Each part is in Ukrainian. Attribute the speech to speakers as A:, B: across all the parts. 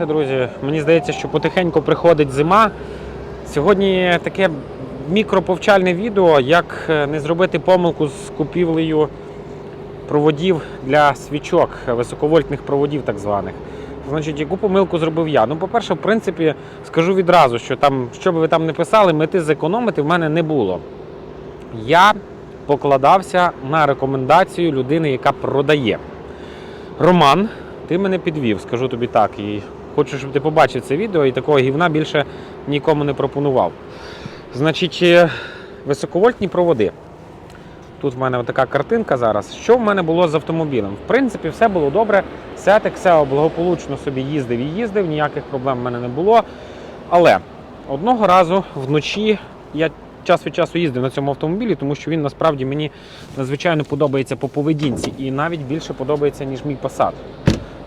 A: Друзі. Мені здається, що потихеньку приходить зима. Сьогодні таке мікроповчальне відео, як е, не зробити помилку з купівлею проводів для свічок, високовольтних проводів так званих. Значить, яку помилку зробив я? Ну, по-перше, в принципі, скажу відразу, що там, що би ви там не писали, мети зекономити в мене не було. Я покладався на рекомендацію людини, яка продає. Роман, ти мене підвів, скажу тобі так. І хочу, щоб ти побачив це відео і такого гівна більше нікому не пропонував. Значить, е, високовольтні проводи. Тут в мене така картинка зараз. Що в мене було з автомобілем? В принципі, все було добре. Сетик, все благополучно собі їздив і їздив, ніяких проблем в мене не було. Але одного разу вночі я час від часу їздив на цьому автомобілі, тому що він насправді мені надзвичайно подобається по поведінці і навіть більше подобається, ніж мій Passat.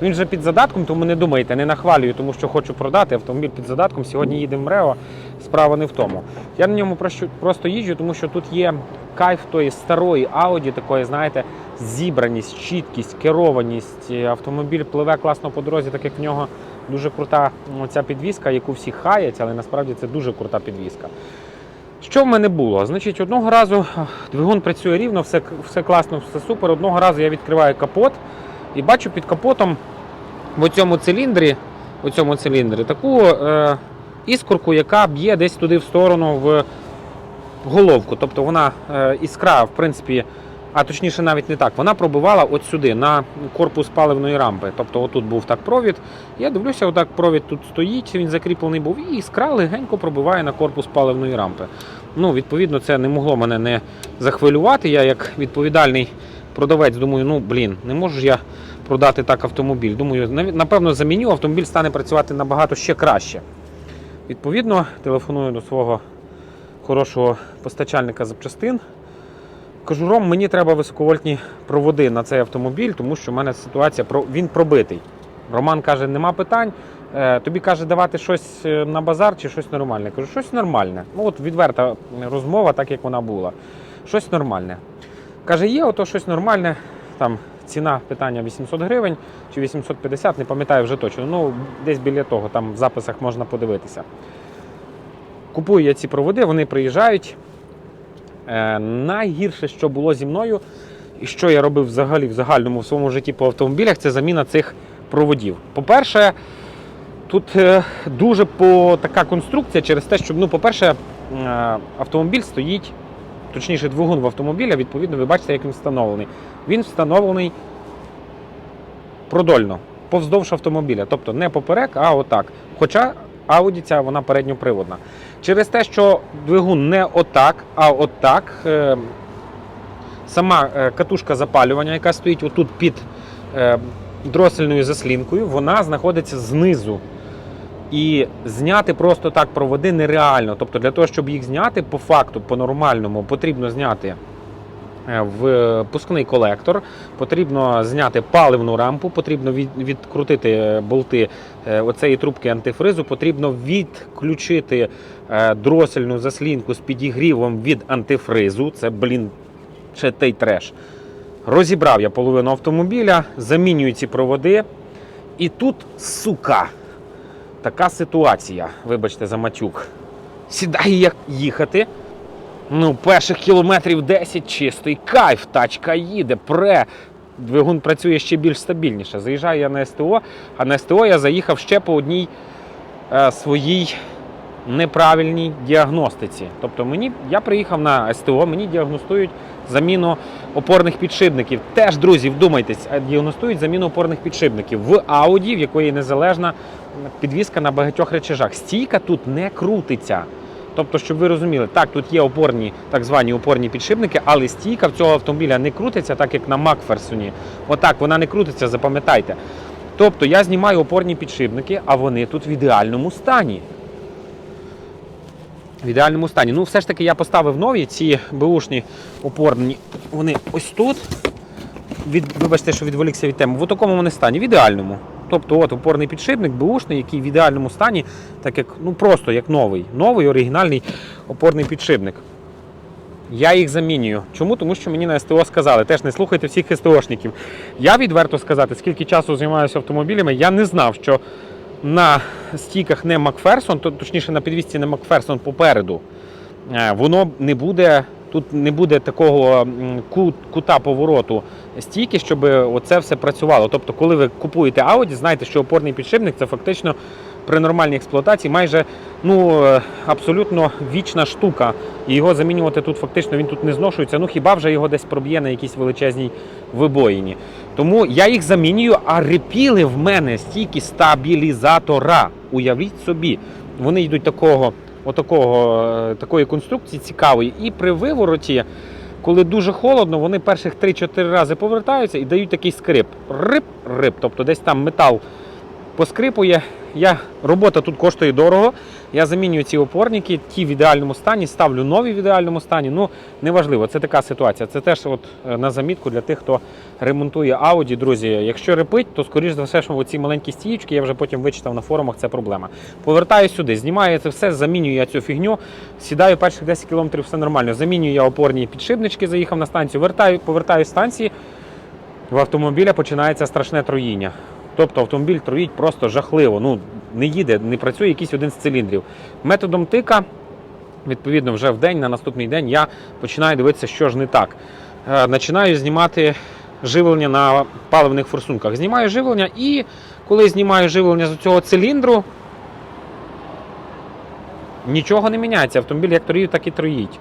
A: Він же під задатком, тому не думайте, не нахвалюю, тому що хочу продати автомобіль під задатком. Сьогодні їдемо в Рео, справа не в тому. Я на ньому просто- їжджу, тому що тут є кайф тої старої Audi, такої, знаєте, зібраність, чіткість, керованість. Автомобіль пливе класно по дорозі, так як в нього дуже крута ця підвізка, яку всі хаять, але насправді це дуже крута підвізка. Що в мене було? Значить, одного разу двигун працює рівно, все, все класно, все супер. Одного разу я відкриваю капот і бачу під капотом в цьому циліндрі, в цьому циліндрі таку е, іскорку, яка б'є десь туди в сторону в головку. Тобто вона е, іскра, в принципі, а точніше навіть не так, вона пробивала от сюди, на корпус паливної рампи. Тобто отут був так провід. Я дивлюся, отак провід тут стоїть, він закріплений був, і іскра легенько пробиває на корпус паливної рампи. Ну, відповідно, це не могло мене не захвилювати. Я як відповідальний продавець думаю, ну блін, не можу ж я продати так автомобіль. Думаю, напевно, заміню, автомобіль стане працювати набагато ще краще. Відповідно, телефоную до свого хорошого постачальника запчастин. Кажу, Ром, мені треба високовольтні проводи на цей автомобіль, тому що в мене ситуація він пробитий. Роман каже, нема питань. Е, Тобі каже, давати щось е, на базар чи щось нормальне. Кажу, щось нормальне. Ну, от відверта розмова, так як вона була. Щось нормальне. Каже, є ото щось нормальне. Там ціна питання 800 гривень чи 850, не пам'ятаю вже точно. Ну, десь біля того, там в записах можна подивитися. Купую я ці проводи, вони приїжджають. Е, найгірше, що було зі мною, і що я робив взагалі в загальному в своєму житті по автомобілях, це заміна цих проводів. По-перше, тут е, дуже по, така конструкція через те, що, ну, по-перше, е, автомобіль стоїть, точніше, двигун в автомобіля, відповідно, ви бачите, як він встановлений. Він встановлений продольно, повздовж автомобіля. Тобто не поперек, а отак. Хоча Audi ця вона передньоприводна. Через те, що двигун не отак, а отак. е, Сама е, катушка запалювання, яка стоїть отут під е, дросельною заслінкою, вона знаходиться знизу. І зняти просто так проводи нереально. Тобто, для того, щоб їх зняти, по факту, по-нормальному, потрібно зняти е, в пускний колектор, потрібно зняти паливну рампу, потрібно відкрутити е, болти е, оцеї трубки антифризу, потрібно відключити е, дросельну заслінку з підігрівом від антифризу. Це, блін, ще той треш. Розібрав я половину автомобіля, замінюю ці проводи. І тут, сука, така ситуація, вибачте за матюк. Сідає як їхати. Ну, перших кілометрів 10 чистий кайф, тачка їде, пре. Двигун працює ще більш стабільніше. Заїжджаю я на СТО, а на СТО я заїхав ще по одній е, своїй неправильній діагностиці. Тобто мені, я приїхав на СТО, мені діагностують заміну опорних підшипників. Теж, друзі, вдумайтесь, діагностують заміну опорних підшипників в Audi, в якої незалежна підвізка на багатьох речажах. Стійка тут не крутиться. Тобто, щоб ви розуміли, так, тут є опорні, так звані опорні підшипники, але стійка в цього автомобіля не крутиться, так як на Макферсоні. Отак, вона не крутиться, запам'ятайте. Тобто я знімаю опорні підшипники, а вони тут в ідеальному стані. В ідеальному стані. Ну, все ж таки я поставив нові, ці беушні опорні, вони ось тут. Від, вибачте, що відволікся від теми. В такому вони стані, в ідеальному. Тобто, от опорний підшипник, беушний, який в ідеальному стані, так як ну просто як новий. Новий оригінальний опорний підшипник. Я їх замінюю. Чому? Тому що мені на СТО сказали, теж не слухайте всіх СТОшників. Я відверто сказати, скільки часу займаюся автомобілями, я не знав, що на стійках не Макферсон, то точніше на підвісці не Макферсон попереду, е, воно не буде. Тут не буде такого кут, кута повороту стійки, щоб оце все працювало. Тобто, коли ви купуєте Audi, знайте, що опорний підшипник це фактично при нормальній експлуатації майже ну, е, абсолютно вічна штука. І його замінювати тут фактично він тут не зношується. Ну хіба вже його десь проб'є на якійсь величезній вибоїні. Тому я їх замінюю, а репіли в мене стільки стабілізатора. Уявіть собі, вони йдуть такого, отакого, е, такої конструкції цікавої. І при вивороті, коли дуже холодно, вони перших 3-4 рази повертаються і дають такий скрип. Рип, рип. Тобто десь там метал поскрипує. Я, робота тут коштує дорого. Я замінюю ці опорники, ті в ідеальному стані, ставлю нові в ідеальному стані. Ну, неважливо, це така ситуація. Це теж от е, на замітку для тих, хто ремонтує Audi, друзі. Якщо репить, то скоріш за все, що оці маленькі стіючки, я вже потім вичитав на форумах, це проблема. Повертаю сюди, знімаю це все, замінюю я цю фігню, сідаю перших 10 кілометрів, все нормально. Замінюю я опорні підшипнички, заїхав на станцію, вертаю, повертаю станції. В автомобіля починається страшне троїння. Тобто автомобіль троїть просто жахливо. Ну, не їде, не працює якийсь один з циліндрів. Методом тика, відповідно, вже в день, на наступний день я починаю дивитися, що ж не так. Е, Починаю знімати живлення на паливних форсунках. Знімаю живлення і коли знімаю живлення з цього циліндру, нічого не міняється. Автомобіль як троїв, так і троїть.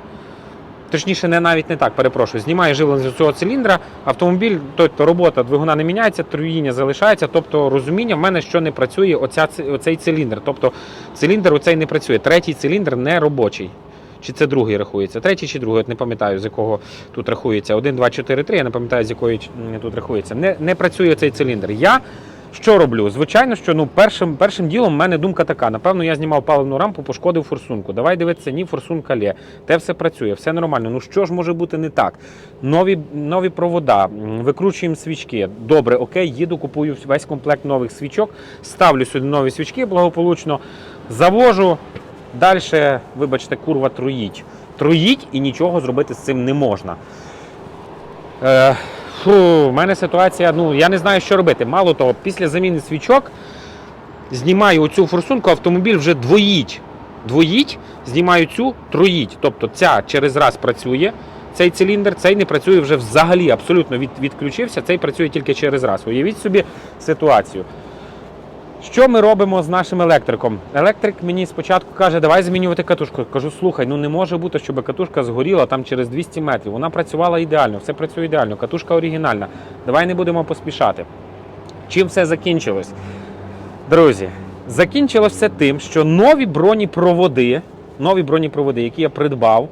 A: Точніше, не навіть не так, перепрошую. Знімає живлення з цього циліндра, автомобіль, тобто робота двигуна не міняється, труїння залишається. Тобто розуміння в мене, що не працює оця, оцей циліндр. Тобто циліндр оцей не працює. Третій циліндр не робочий. Чи це другий рахується? Третій чи другий, от не пам'ятаю, з якого тут рахується. 1, 2, 4, 3, я не пам'ятаю, з якої тут рахується. Не, не працює цей циліндр. Я що роблю? Звичайно, що ну, першим, першим ділом в мене думка така. Напевно, я знімав паливну рампу, пошкодив форсунку. Давай дивитися, ні, форсунка лє. Те все працює, все нормально. Ну що ж може бути не так? Нові, нові провода, викручуємо свічки. Добре, окей, їду, купую весь комплект нових свічок, ставлю сюди нові свічки благополучно, завожу. Далі, вибачте, курва труїть. Труїть і нічого зробити з цим не можна. Е, фу, в мене ситуація, ну я не знаю, що робити. Мало того, після заміни свічок знімаю оцю форсунку, автомобіль вже двоїть. Двоїть, знімаю цю, троїть. Тобто ця через раз працює, цей циліндр, цей не працює вже взагалі, абсолютно від, відключився, цей працює тільки через раз. Уявіть собі ситуацію. Що ми робимо з нашим електриком? Електрик мені спочатку каже, давай змінювати катушку. Кажу, слухай, ну не може бути, щоб катушка згоріла там через 200 метрів. Вона працювала ідеально, все працює ідеально, катушка оригінальна. Давай не будемо поспішати. Чим все закінчилось? Друзі, закінчилось все тим, що нові бронепроводи, нові бронепроводи, які я придбав,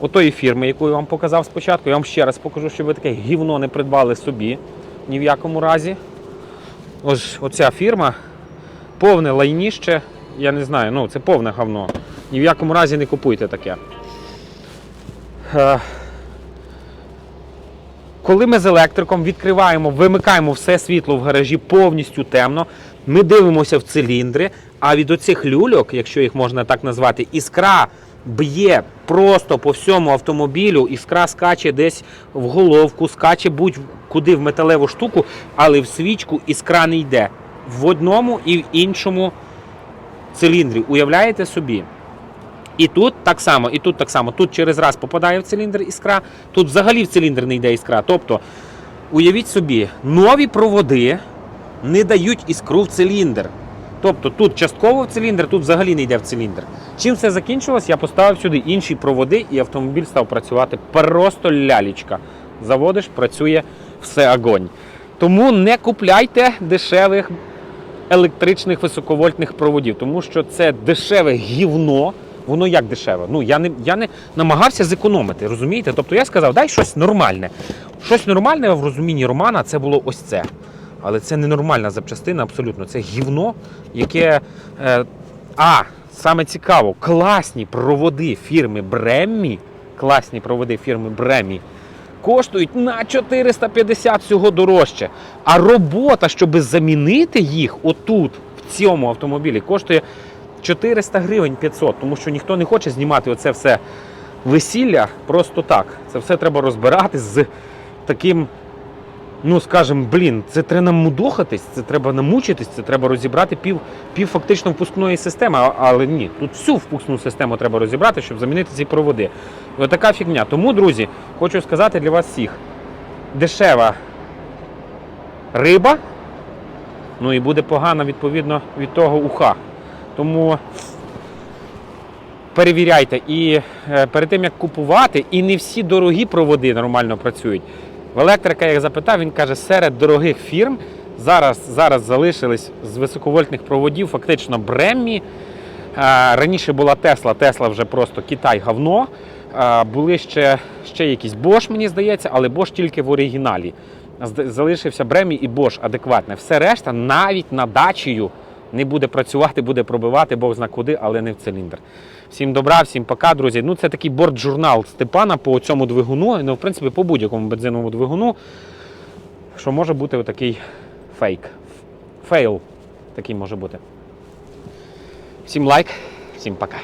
A: отої фірми, яку я вам показав спочатку, я вам ще раз покажу, щоб ви таке гівно не придбали собі ні в якому разі. Ось оця фірма, повне лайніще, я не знаю, ну це повне говно. Ні в якому разі не купуйте таке. Е, Коли ми з електриком відкриваємо, вимикаємо все світло в гаражі повністю темно, ми дивимося в циліндри, а від оцих люльок, якщо їх можна так назвати, іскра б'є просто по всьому автомобілю, іскра скаче десь в головку, скаче будь-куди в металеву штуку, але в свічку іскра не йде в одному і в іншому циліндрі. Уявляєте собі? І тут так само, і тут так само. Тут через раз попадає в циліндр іскра, тут взагалі в циліндр не йде іскра. Тобто, уявіть собі, нові проводи не дають іскру в циліндр. Тобто тут частково в циліндр, тут взагалі не йде в циліндр. Чим все закінчилось, я поставив сюди інші проводи, і автомобіль став працювати просто лялічка. Заводиш, працює все огонь. Тому не купляйте дешевих електричних високовольтних проводів, тому що це дешеве гівно. Воно як дешеве? Ну я не я не намагався зекономити, розумієте? Тобто я сказав, дай щось нормальне. Щось нормальне в розумінні Романа це було ось це. Але це ненормальна запчастина, абсолютно. Це гівно, яке. Е, а, саме цікаво, класні проводи фірми Бреммі. Класні проводи фірми Бреммі коштують на 450 всього дорожче. А робота, щоб замінити їх отут, в цьому автомобілі, коштує 400 гривень 500, тому що ніхто не хоче знімати оце все весілля просто так. Це все треба розбирати з таким ну скажем, блін, це треба намудохатись, це треба намучитись, це треба розібрати пів, пів фактично впускної системи. Але ні, тут всю впускну систему треба розібрати, щоб замінити ці проводи. Отака фігня. Тому, друзі, хочу сказати для вас всіх: дешева риба, ну і буде погана, відповідно, від того уха. Тому перевіряйте. І е, перед тим як купувати, і не всі дорогі проводи нормально працюють. В електрика, як запитав, він каже, серед дорогих фірм зараз, зараз залишились з високовольтних проводів фактично Бреммі. Раніше була Тесла, Тесла вже просто Китай говно. Були ще, ще якісь Bosch, мені здається, але Bosch тільки в оригіналі. Залишився Бремі і Bosch адекватне. Все решта навіть на дачею не буде працювати, буде пробивати, Бог зна куди, але не в циліндр. Всім добра, всім пока, друзі. Ну, це такий борт-журнал Степана по цьому двигуну, ну, в принципі, по будь-якому бензиновому двигуну, що може бути отакий фейк. Фейл такий може бути. Всім лайк, всім пока.